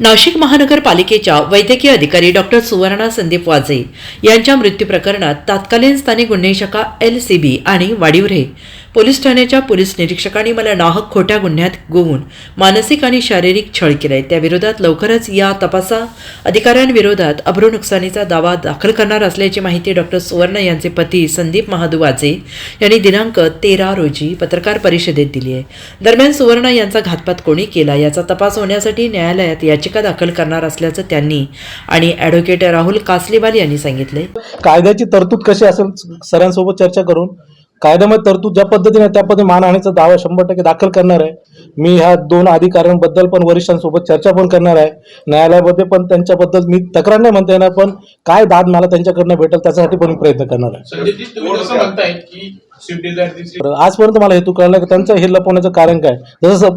नाशिक महानगरपालिकेच्या वैद्यकीय अधिकारी डॉक्टर सुवर्णा संदीप वाजे यांच्या मृत्यू प्रकरणात तात्कालीन स्थानिक गुन्हे शाखा एल सी बी आणि वाडिवरे पोलीस ठाण्याच्या पोलीस निरीक्षकांनी मला नाहक खोट्या गुन्ह्यात गोवून मानसिक आणि शारीरिक छळ केलाय. त्याविरोधात लवकरच या तपासा अधिकाऱ्यांविरोधात अब्रू नुकसानीचा दावा दाखल करणार असल्याची माहिती डॉक्टर सुवर्ण यांचे पती संदीप महादू वाजे यांनी दिनांक तेरा रोजी पत्रकार परिषदेत दिली आहे. दरम्यान सुवर्ण यांचा घातपात कोणी केला याचा तपास होण्यासाठी न्यायालयात याचिका दाखल करणार असल्याचं त्यांनी आणि ॲडव्होकेट राहुल कासलीवाल यांनी सांगितले कायद्याची तरतूद कशी असेल सरांसोबत चर्चा करून कायद्यामध्ये तरतूद ज्या पद्धतीने त्या पद्धतीने मानहानीचा दावा शंभर टक्के दाखल करणार आहे. मी ह्या दोन अधिकाऱ्यांबद्दल पण वरिष्ठांसोबत चर्चा पण करणार आहे. न्यायालयामध्ये पण त्यांच्याबद्दल मी तक्रार नाही म्हणता येणार पण काय दाद मला त्यांच्याकडनं भेटेल त्याच्यासाठी पण मी प्रयत्न करणार आहे. आजपर्यंत मला हेतू कळला की त्यांचं हे लपवण्याचं कारण काय? जसं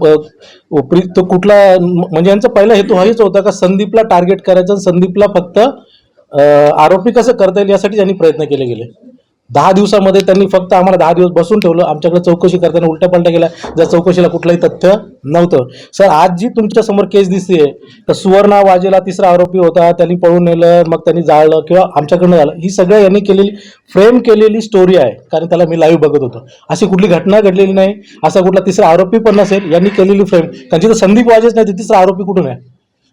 तो कुठला म्हणजे यांचा पहिला हेतू हाच होता का संदीपला टार्गेट करायचं आणि संदीपला फक्त आरोपी कसं करता येईल यासाठी त्यांनी प्रयत्न केले गेले. दहा दिवसामध्ये त्यांनी फक्त आम्हाला दहा दिवस बसून ठेवलं. आमच्याकडे चौकशी करताना उलट्या पलट्या केल्या. ज्या चौकशीला कुठलंही तथ्य नव्हतं. सर आज जी तुमच्यासमोर केस दिसते तर सुवर्णा वाजेला तिसरा आरोपी होता. त्यांनी पळून नेलं मग त्यांनी जाळलं किंवा आमच्याकडनं झालं. ही सगळं यांनी केलेली फ्रेम केलेली स्टोरी आहे. कारण त्याला मी लाईव्ह बघत होतो. अशी कुठली घटना घडलेली नाही. असा कुठला तिसरा आरोपी पण नसेल यांनी केलेली फ्रेम कारण जिथं संदीप वाजेच नाही तर तिसरा आरोपी कुठून आहे?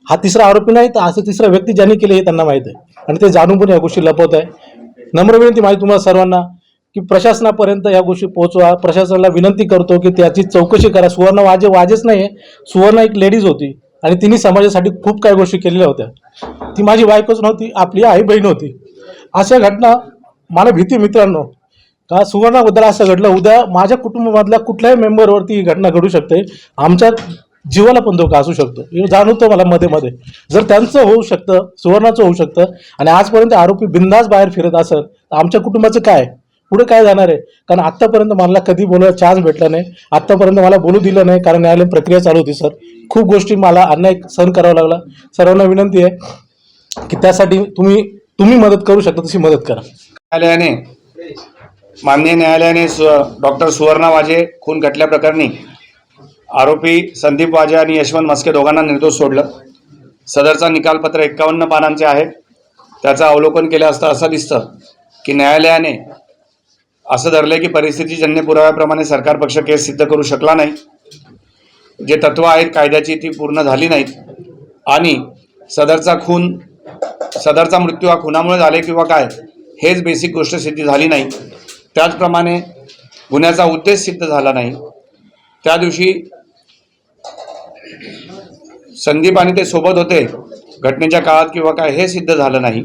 हा तिसरा आरोपी नाही तर असं तिसरा व्यक्ती ज्यांनी केले हे त्यांना माहीत आहे. आणि ते जाणून पण या गोष्टी लपवत आहे. नम्र विनंती माहिती तुम्हाला सर्वांना की प्रशासनापर्यंत या गोष्टी पोहोचवा. प्रशासनाला विनंती करतो की त्याची चौकशी करा. सुवर्ण वाजे वाजेच नाही सुवर्ण एक लेडीज होती आणि तिने समाजासाठी खूप काही गोष्टी केलेल्या होत्या. ती माझी बायकोच नव्हती आपली आई बहीण होती. अशा घटना मला भीती मित्रांनो. का सुवर्णाबद्दल असं घडलं उद्या माझ्या कुटुंबामधल्या कुठल्याही मेंबरवरती ही घटना घडू शकते. आमच्या जीवाला पण धोका असू शकतो. हे जाणवतो मला मध्ये मध्ये. जर त्यांचं होऊ शकतं सुवर्णाचं होऊ शकतं आणि आजपर्यंत आरोपी बिंदास बाहेर फिरत असत तर आमच्या कुटुंबाचं काय? पुढे काय जाणार आहे? कारण आत्तापर्यंत मला कधी बोलायला चान्स भेटला नाही. आत्तापर्यंत मला बोलू दिलं नाही कारण न्यायालयीन प्रक्रिया चालू होती सर. खूप गोष्टी मला अन्याय सहन करावा लागला. सर्वांना विनंती आहे की त्यासाठी तुम्ही तुम्ही मदत करू शकता तशी मदत करा. न्यायालयाने माननीय न्यायालयाने डॉक्टर सुवर्णा वाजे खून खटल्या प्रकरणी आरोपी संदीप वाजे आणि यशवंत मस्के दोघांना निर्दोष सोडलं. सदरचा निकालपत्र एक्कावन्न पानांचे आहे. त्याचं अवलोकन केलं असता असं दिसतं की न्यायालयाने असं धरलं की परिस्थितीजन्य पुराव्याप्रमाणे सरकार पक्ष केस सिद्ध करू शकला नाही. जे तत्व आहेत कायद्याची ती पूर्ण झाली नाहीत. आणि सदरचा खून सदरचा मृत्यू हा खुनामुळे झाले किंवा काय हेच बेसिक गोष्ट सिद्ध झाली नाही. त्याचप्रमाणे गुन्ह्याचा उद्देश सिद्ध झाला नाही. त्या दिवशी संदीप आणि ते सोबत होते. घटनेच्या काळात किंवा काय हे सिद्ध झालं नाही.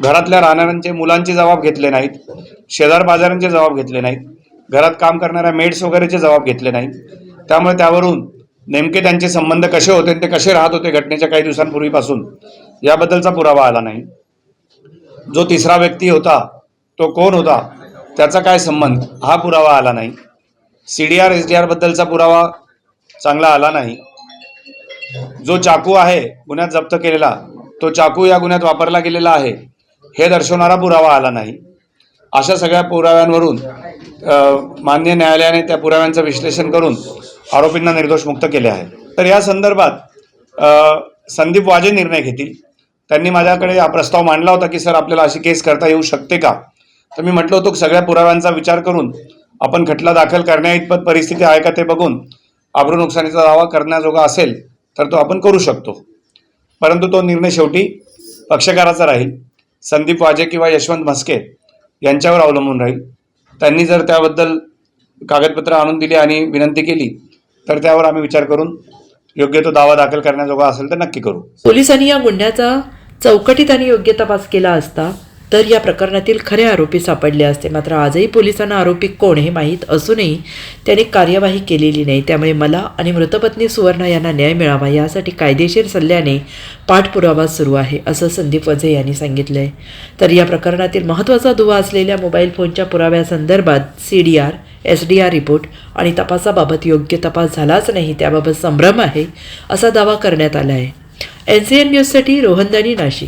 घरातल्या राहणाऱ्यांचे मुलांचे जबाब घेतले नाहीत. शेजार बाजारांचे जबाब घेतले नाहीत. घरात काम करणाऱ्या मेड्स वगैरेचे जबाब घेतले नाहीत. त्यामुळे त्यावरून नेमके त्यांचे संबंध कसे होते ते कसे राहत होते घटनेच्या काही दिवसांपूर्वीपासून याबद्दलचा पुरावा आला नाही. जो तिसरा व्यक्ती होता तो कोण होता त्याचा काय संबंध हा पुरावा आला नाही. C D R S D आरबद्दलचा पुरावा चांगला आला नाही. जो चाकू आहे गुन्ह्यात जप्त केलेला तो चाकू या गुन्ह्यात वापरला गेलेला आहे. हे दर्शवणारा पुरावा आला नाही. अशा सगळ्या पुराव्यांवरून मान्य न्यायालयाने त्या पुराव्यांचं विश्लेषण करून आरोपींना निर्दोष मुक्त केले आहे. तर या संदर्भात संदीप वाजे निर्णय घेतील. त्यांनी माझ्याकडे हा प्रस्ताव मांडला होता की सर आपल्याला अशी केस करता येऊ शकते का? तर मी म्हटलं होतो सगळ्या पुराव्यांचा विचार करून आपण खटला दाखल करण्या इतपत परिस्थिती आहे का ते बघून आब्रू नुकसानीचा दावा करण्याजोगा असेल तर तो आपण करू शकतो. परंतु तो निर्णय शेवटी पक्षकाराचा राहील. संदीप वाजे किंवा यशवंत म्हस्के यांच्यावर अवलंबून राहील. त्यांनी जर त्याबद्दल कागदपत्र आणून दिली आणि विनंती केली तर त्यावर आम्ही विचार करून योग्य तो दावा दाखल करण्याजोगा असेल तर नक्की करू. पोलिसांनी या गुन्ह्याचा चौकटीत आणि योग्य तपास केला असता तर या प्रकरणातील खरे आरोपी सापडले असते. मात्र आजही पोलिसांना आरोपी कोण हे माहीत असूनही त्यांनी कार्यवाही केलेली नाही. त्यामुळे मला आणि मृतपत्नी सुवर्णा यांना न्याय मिळावा यासाठी कायदेशीर सल्ल्याने पाठपुरावा सुरू आहे असं संदीप वझे यांनी सांगितलं आहे तर या प्रकरणातील महत्त्वाचा दुवा असलेल्या मोबाईल फोनच्या पुराव्यासंदर्भात C D R S D R report आणि तपासाबाबत योग्य तपास झालाच नाही त्याबाबत संभ्रम आहे असा दावा करण्यात आला आहे एन सी एन न्यूजसाठी रोहनदानी नाशिक.